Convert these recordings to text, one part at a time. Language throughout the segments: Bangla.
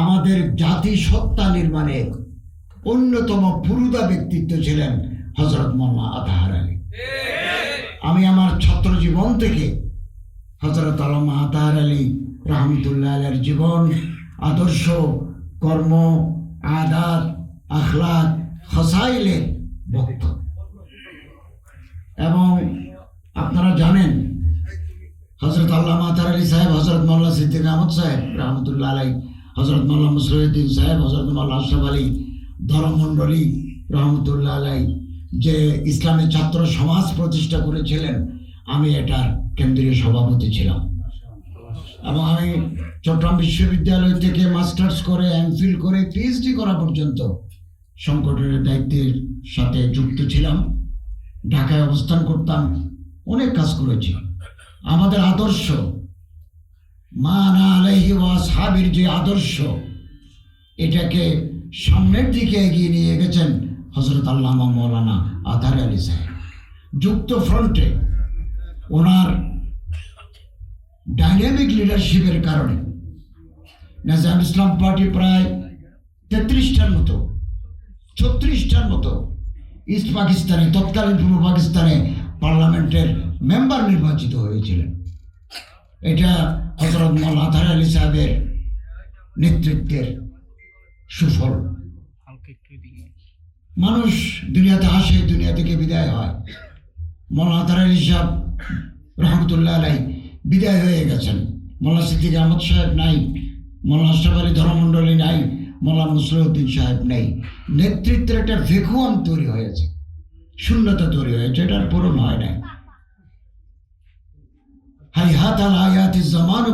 আমাদের জাতি সত্তা নির্মাণে অন্যতম পুরুদা ব্যক্তিত্ব ছিলেন হজরত মোল্লা আতাহার আলী। আমি আমার ছাত্র জীবন থেকে হজরত আলমা আতাহার আলী রহমতুল্লাহ আলের জীবন, আদর্শ, কর্ম, আদাত, আখলাক হসাইলের ভক্ত। এবং আপনারা জানেন হজরত আল্লাহ মাতার আলী সাহেব হজরত মোল্লা সিদ্দিক আহমদ সাহেব রহমতুল্লাহ আলাই হজরত মোল্লা মুসরুদ্দিন সাহেব হজরত মোল্লা আশরাফ আলী ধর্মমণ্ডলী রহমতুল্লাহ আলাই যে ইসলামী ছাত্র সমাজ প্রতিষ্ঠা করেছিলেন, আমি এটার কেন্দ্রীয় সভাপতি ছিলাম। এবং আমি চট্টগ্রাম বিশ্ববিদ্যালয় থেকে মাস্টার্স করে এমফিল করে পিএইচডি করা পর্যন্ত সংগঠনের দায়িত্বের সাথে যুক্ত ছিলাম। ঢাকায় অবস্থান করতাম, অনেক কাজ করেছি। আমাদের আদর্শ মানা আলাইহি ওয়াসহাবির যে আদর্শ, এটাকে সামনের দিকে এগিয়ে নিয়ে গেছেন হজরত আল্লামা মৌলানা আধার আলী সাহেব। যুক্ত ফ্রন্টে ওনার ডাইনামিক লিডারশিপের কারণে নাজাম ইসলাম পার্টি প্রায় তেত্রিশটার মতো, ছত্রিশটার মতো ইস্ট পাকিস্তানে, তৎকালীন পূর্ব পাকিস্তানে পার্লামেন্টের মেম্বার নির্বাচিত হয়েছিলেন। এটা হজরত মৌল আধার আলী সাহেবের নেতৃত্বের সুফল। মানুষ দুনিয়াতে আসে দুনিয়া থেকে বিদায় হয়। মৌলানা আধার আলী সাহেব রহমতুল্লাহ আলাই বিদায় হয়ে গেছেন। মোল্লা সিদ্দিক আহমদ সাহেব নাই মোল্লা আশরাফ আলী ধর্মমণ্ডলী নাই মোল্লা মুসলিউদ্দিন সাহেব নেই। নেতৃত্বের একটা ভেকুয়াম তৈরি হয়েছে শূন্যতা তৈরি হয়েছে এটার পূরণ হয় নাই। হাই হাত আল আয়াতি জামানু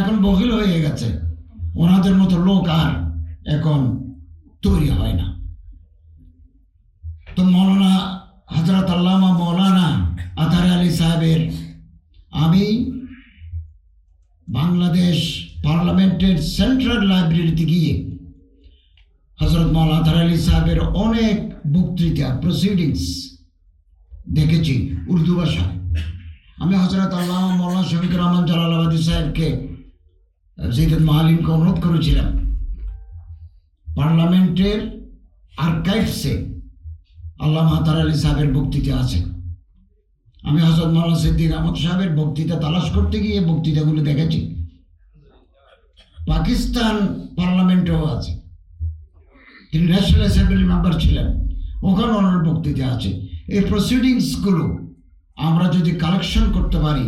এখন বখিল হয়ে গেছে। ওনাদের মতো লোক আর এখন তৈরি হয় না। তো মৌলানা হজরত আল্লামা মৌলানা আলী সাহেবের, আমি বাংলাদেশ পার্লামেন্টের সেন্ট্রাল লাইব্রেরিতে গিয়ে হজরত মৌলানা আতার আলী সাহেবের অনেক বক্তৃতা প্রসিডিংস দেখেছি উর্দু ভাষায় আমি হজরত আল্লাহ মৌলানা শফিকুর রহমান জালালাবাদী সাহেবকে জিদুল মাহালিমকে অনুরোধ করেছিলাম, পার্লামেন্টের আর্কাইভসে আল্লাহ মাতার আলী সাহেবের বক্তৃতা আছে। আমি হজরত মাওলানা সিদ্দিক আহমদ সাহেবের বক্তৃতা তালাশ করতে গিয়ে বক্তৃতাগুলো দেখেছি। পাকিস্তান পার্লামেন্টেও আছে। তিনি ন্যাশনাল অ্যাসেম্বলি মেম্বার ছিলেন ওখানে ওনার বক্তৃতা আছে। এই প্রসিডিংসগুলো আমরা যদি কালেকশন করতে পারি,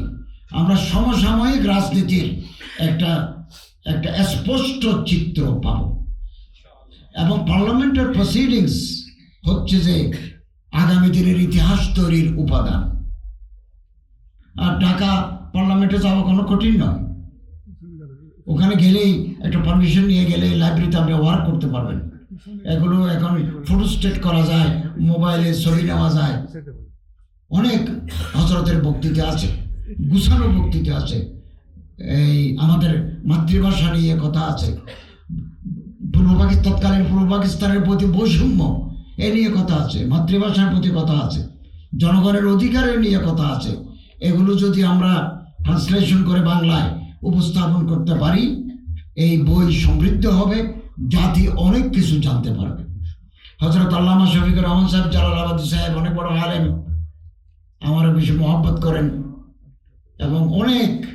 আমরা সমসাময়িক রাজনীতির একটা একটা স্পষ্ট চিত্র পাব। এবং পার্লামেন্টের প্রসিডিংস হচ্ছে যে আগামী দিনের ইতিহাস তৈরির উপাদান। আর ঢাকা পার্লামেন্টে যাওয়া কোনো কঠিন নয়। ওখানে গেলেই একটা পারমিশন নিয়ে গেলে লাইব্রেরিতে আপনি ওয়ার্ক করতে পারবেন। এগুলো এখন ফটোস্টেট করা যায় মোবাইলে ছবি নেওয়া যায়। অনেক হজরতের বক্তৃতা আছে, গুছানো বক্তৃতা আছে। এই আমাদের মাতৃভাষা নিয়ে কথা আছে। পূর্ব পাকিস্তান, তৎকালীন পূর্ব পাকিস্তানের প্রতি বৈষম্য, এ নিয়ে কথা আছে। মাতৃভাষার প্রতি কথা আছে। জনগণের অধিকারের নিয়ে কথা আছে। এগুলো যদি আমরা ট্রান্সলেশন করে বাংলায় উপস্থাপন করতে পারি, এই বই সমৃদ্ধ হবে। জাতি অনেক কিছু জানতে পারবে। হজরত আল্লামা শফিকুর রহমান সাহেব, জালালাবাদী সাহেব অনেক বড় আলেম। আমার বেশি মহব্বত করেন। এবং অনেক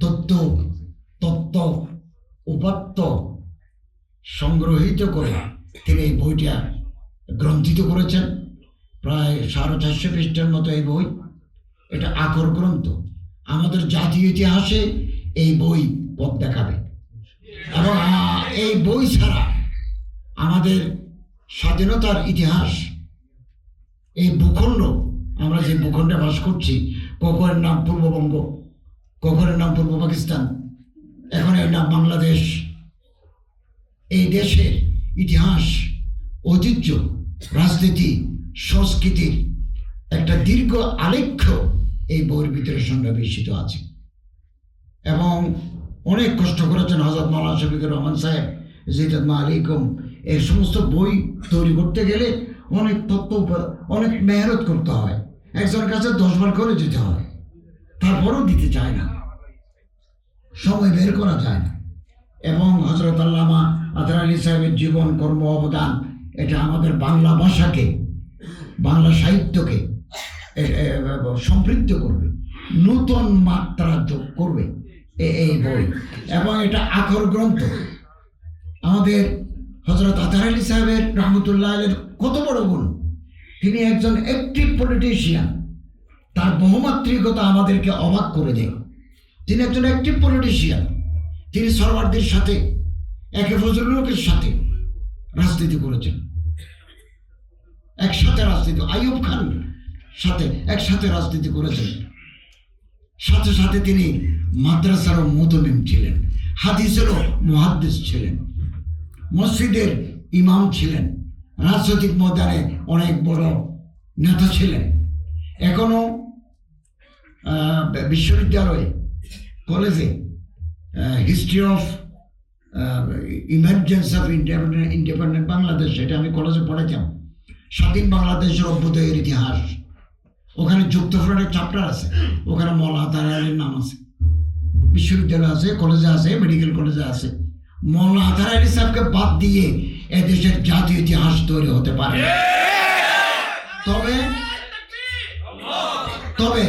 তত্ত্ব তত্ত্ব, উপাত্ত সংগ্রহিত করে তিনি এই বইটা গ্রন্থিত করেছেন। প্রায় সাড়ে চারশো পৃষ্ঠার মতো এই বই। এটা আকর গ্রন্থ। আমাদের জাতীয় ইতিহাসে এই বই পথ দেখাবে। এবং এই বই ছাড়া আমাদের স্বাধীনতার ইতিহাস, এই ভূখণ্ড, আমরা যে ভূখণ্ডে বাস করছি, কখনের নাম পূর্ববঙ্গ, কখনের নাম পূর্ব পাকিস্তান, এখন এর নাম বাংলাদেশ। এই দেশের ইতিহাস, ঐতিহ্য, রাজনীতি সংস্কৃতির একটা দীর্ঘ আলেখ্য এই বইয়ের ভিতরে সন্নিবেশিত আছে। এবং অনেক কষ্ট করেছেন হজরত মৌলানা শফিকুর রহমান সাহেব জিদাত আলিকুম এই সমস্ত বই তৈরি করতে গেলে অনেক তত্ত্ব অনেক মেহনত করতে হয় একজনের কাছে দশবার করে যেতে হয় তারপরেও দিতে চায় না সময় বের করা যায় না এবং হজরত আল্লামা আতার আলী সাহেবের জীবন কর্ম অবদান এটা আমাদের বাংলা ভাষাকে বাংলা সাহিত্যকে সমৃদ্ধ করবে নূতন মাত্রা যোগ করবে এই বই। এবং এটা আখর গ্রন্থ। আমাদের হজরত আতার আলী সাহেবের রহমতুল্লাহ আলের কত বড় গুণ। তিনি একজন অ্যাক্টিভ পলিটিশিয়ান তার বহুমাত্রিকতা আমাদেরকে অবাক করে দেয়। তিনি একজন অ্যাক্টিভ পলিটিশিয়ান তিনি সরওয়ারদের সাথে একে ফজলুলের সাথে রাজনীতি করেছেন। একসাথে রাজনীতি আইয়ুব খান সাথে একসাথে রাজনীতি করেছেন। সাথে সাথে তিনি মাদ্রাসারও মুদমিম ছিলেন হাদিসেরও মুহাদ্দিস ছিলেন মসজিদের ইমাম ছিলেন রাজনৈতিক ময়দানে অনেক বড় নেতা ছিলেন। এখনও আহ, বিশ্ববিদ্যালয়ে কলেজে history of emergence of independent independent Bangladesh এটা আমি কলেজে পড়েছিলাম। স্বাধীন বাংলাদেশের অভ্যুদয়ের ইতিহাস। ওখানে যুক্তফ্রন্টের চ্যাপ্টার আছে। ওখানে মলা আতারের নাম আছে। বিশ্ববিদ্যালয় আছে কলেজে আছে মেডিকেল কলেজে আছে। মৌলানা আতার সাহেবকে বাদ দিয়ে এদেশের জাতীয় ইতিহাস তৈরি হতে পারে। তবে তবে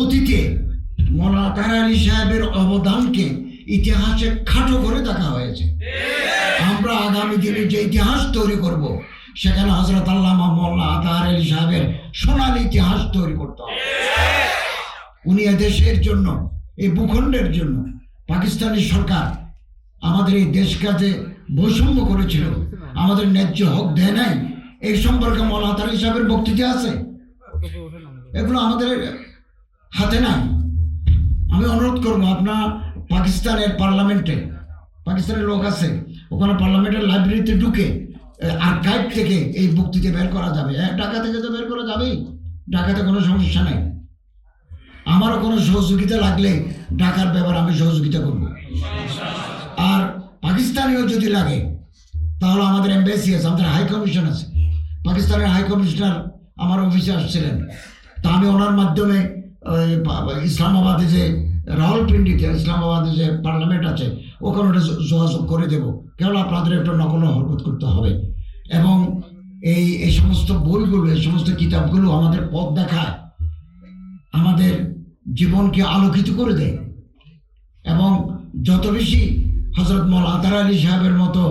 অতীতে মৌলানা আতার আলী সাহেবের অবদানকে ইতিহাসে খাটো করে দেখা হয়েছে। আমরা আগামী দিনে যে ইতিহাস তৈরি করব সেখানে হজরত আল্লামা মোল্লা আতার আলী সাহেবের সোনালী ইতিহাস তৈরি করতে হবে। উনি এদেশের জন্য, এই ভূখণ্ডের জন্য পাকিস্তানি সরকার আমাদের এই দেশ কাজে বৈষম্য করেছিল, আমাদের ন্যায্য হক দেয় নাই, এই সম্পর্কে মৌলা আতার আলী সাহেবের বক্তৃতা আছে? এগুলো আমাদের হাতে নাই। আমি অনুরোধ করব আপনার পাকিস্তানের পার্লামেন্টে, পাকিস্তানের লোক আছে, ওখানে পার্লামেন্টের লাইব্রেরিতে ঢুকে আর্কাইভ থেকে এই বক্তৃতা বের করা যাবে। ঢাকা থেকে তো বের করা যাবেই। ঢাকাতে কোনো সমস্যা নাই। আমারও কোনো সহযোগিতা লাগলে ঢাকার ব্যাপারে আমি সহযোগিতা করব। আর পাকিস্তানিও যদি লাগে, তাহলে আমাদের এম্বাসি আছে, আমাদের হাই কমিশন আছে। পাকিস্তানের হাই কমিশনার আমার অফিসে আসছিলেন। তা আমি ওনার মাধ্যমে ইসলামাবাদে যে রাহুল রাওয়ালপিন্ডিতে, ইসলামাবাদে যে পার্লামেন্ট আছে, ওখানে যোগাযোগ করে দেব। কেবল আপনাদের একটু নকল হরকত করতে হবে। এবং এই এই সমস্ত বইগুলো, এই সমস্ত কিতাবগুলো আমাদের পথ দেখায়, আমাদের জীবনকে আলোকিত করে দেয়। এবং যত বেশি হজরত মৌল আতার আলী সাহেবের মতো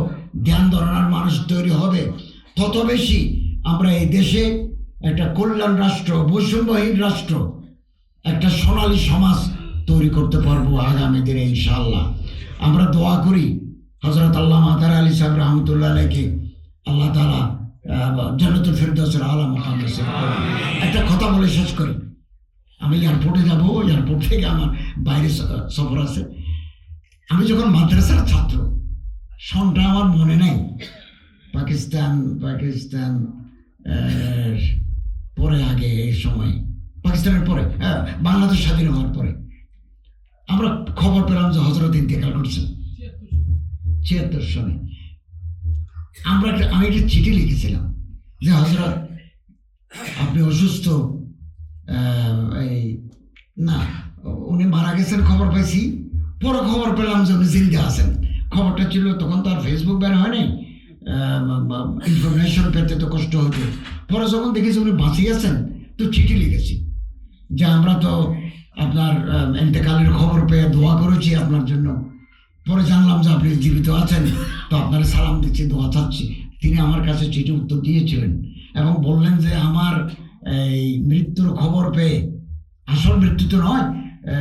ধ্যান ধারণার মানুষ তৈরি হবে, তত বেশি আমরা এই দেশে একটা কল্যাণ রাষ্ট্র, বৈষম্যহীন রাষ্ট্র, একটা সোনালী সমাজ তৈরি করতে পারব আগামী দিনে ইনশাল্লাহ আমরা দোয়া করি হজরত আল্লাহ মাতার আলী সাহেব রহমতুল্লাহ আলাইকে আল্লাহ তালা জান্নাতুল ফেরদৌসের আলা মকাম নসিব করুন। একটা কথা বলে শেষ করি। আমি এয়ারপোর্টে যাব এয়ারপোর্ট থেকে আমার বাইরে সফর আছে। আমি যখন মাদ্রাসার ছাত্র সনটা আমার মনে নেই। পাকিস্তান পাকিস্তান পরে আগে এই সময় পাকিস্তানের পরে হ্যাঁ, বাংলাদেশ স্বাধীন হওয়ার পরে। আমরা খবর পেলাম যে হজরত ইন্তেকাল করছেন। ছিয়াত্তর সনে আমরা একটা আমি একটা চিঠি লিখেছিলাম যে হজরত আপনি অসুস্থ এই, না, উনি মারা গেছেন, খবর পাইছি। পরে খবর পেলাম যে উনি জিন্দা আছেন। খবরটা ছিল, তখন তো আর ফেসবুক বের হয়নি। ইনফরমেশন পেতে তো কষ্ট হতো। পরে যখন দেখেছি উনি বাঁচিয়ে আছেন তো চিঠি লিখেছি। যে আমরা তো আপনার এন্তেকালের খবর পেয়ে দোয়া করেছি আপনার জন্য। পরে জানলাম যে আপনি জীবিত আছেন তো আপনার সালাম দিচ্ছি দোয়া চাচ্ছি। তিনি আমার কাছে চিঠি উত্তর দিয়েছিলেন এবং বললেন যে আমার এই মৃত্যুর খবর পেয়ে আসল মৃত্যু তো নয়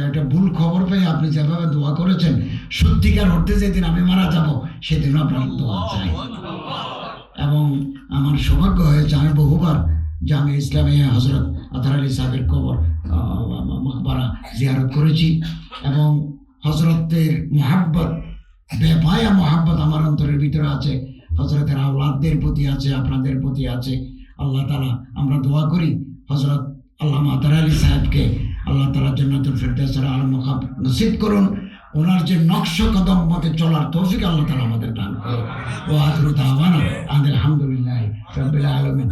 এটা ভুল খবর পেয়ে আপনি যেভাবে দোয়া করেছেন সত্যিকার অর্থে যেদিন আমি মারা যাব সেদিনও আপনার দোয়া চাই। এবং আমার সৌভাগ্য হয়েছে আমি বহুবার জামে ইসলামিয়া হজরত আধার আলী সাহেবের খবর মকবারা জিয়ারত করেছি এবং হজরতের মোহাব্বত, বেপায়া মোহাব্বত আমার অন্তরের ভিতরে আছে। হজরতের আওলাদদের প্রতি আছে, আপনাদের প্রতি আছে। আল্লাহ তালা আমরা দোয়া করি হজরত আল্লাহ আতার আলী সাহেবকে। আল্লাহ তালা জন্নাতুল ফেরদাসের মকাব নসিব করুন। ওনার যে নকশ কদম মতে চলার তৌফিক আল্লাহ তালা আমাদের দান করুন। ও আখরু দাওয়ানা আলহামদুলিল্লাহ রব্বিল আলামিন।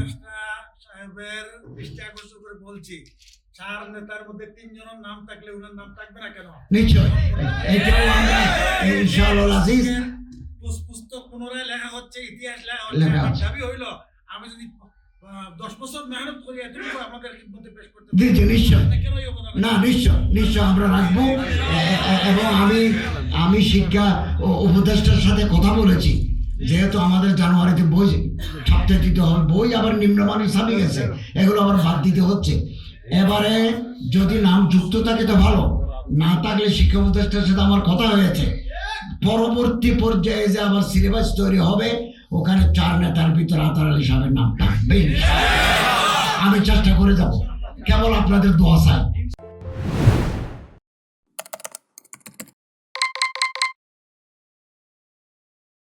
সাহেবের বলছি। চার নেতার মধ্যে তিনজনের নাম থাকলে নাম থাকবে না কেন? নিশ্চয়। এটাও আমরা ইনশাআল্লাহ আজিজ পুস্তক পুনরায় লেখা হচ্ছে ইতিহাস লেখা হচ্ছে। আমার দাবি হইল আমি যদি দশ বছর মেহনত করি এতটুকু আপনাদের মধ্যে পেশ করতে জি জি নিশ্চয়। না আমরা রাখব। এবং আমি আমি শিক্ষা উপদেষ্টার সাথে কথা বলেছি। যেহেতু আমাদের জানুয়ারিতে বই ছাপতে দিতে হবে বই আবার নিম্নমানের ছাপে গেছে। এগুলো আবার বাদ দিতে হচ্ছে। এবারে যদি নাম যুক্ত থাকে তো ভালো। না থাকলে শিক্ষা প্রতিষ্ঠানের সাথে আমার কথা হয়েছে। পরবর্তী পর্যায়ে যে আমার সিলেবাস তৈরি হবে, ওখানে চার নেতার ভিতরে আতার আলী সাহেবের নাম থাকবে আমি চেষ্টা করে যাব। কেবল আপনাদের দোয়া চাই।